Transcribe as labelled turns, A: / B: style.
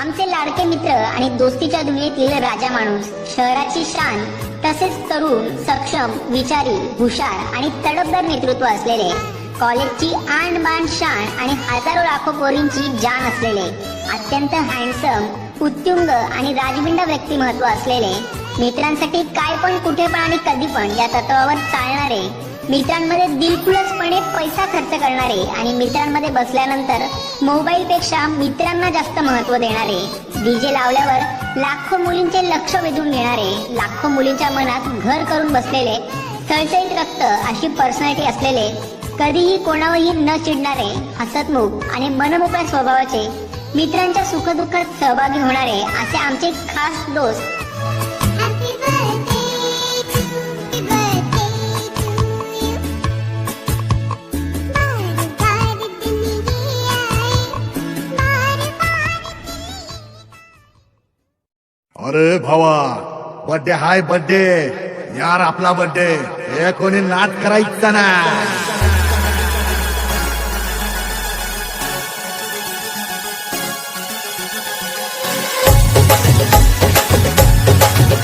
A: आमचे लाडके मित्र आणि दोस्तीच्या दुनियेतील राजा माणूस. शहराची शान तसेच तरुण सक्षम विचारी हुशार आणि तडफदार नेतृत्व असलेले कॉलेजची आण बाण शान आणि हजारो लाखो पोरींची जान असलेले अत्यंत हँडसम उत्तुंग आणि राजबिंड व्यक्तिमत्व असलेले मित्रांसाठी काय पण कुठे पण आणि कधी पण या तत्वावर चालणारे मित्रांमध्ये दिलखुलसपणे पैसा खर्च करणारे आणि मित्रांमध्ये बसल्यानंतर मोबाईल पेक्षा मित्रांना जास्त महत्त्व देणारे डीजे लावल्यावर लाखो मुलींचे लक्ष वेधून घेणारे लाखो मुलींच्या मनात घर करून बसलेले सळसळीत रक्त अशी पर्सनॅलिटी असलेले कधीही कोणावरही न चिडणारे हसतमुख आणि मनमोकळ्या स्वभावाचे मित्रांच्या सुखदुःखात सहभागी होणारे असे आमचे खास दोस्त
B: अरे भावा बर्थडे हाय बर्थडे यार आपला बर्थडे हे कोणी नाच करायचा ना?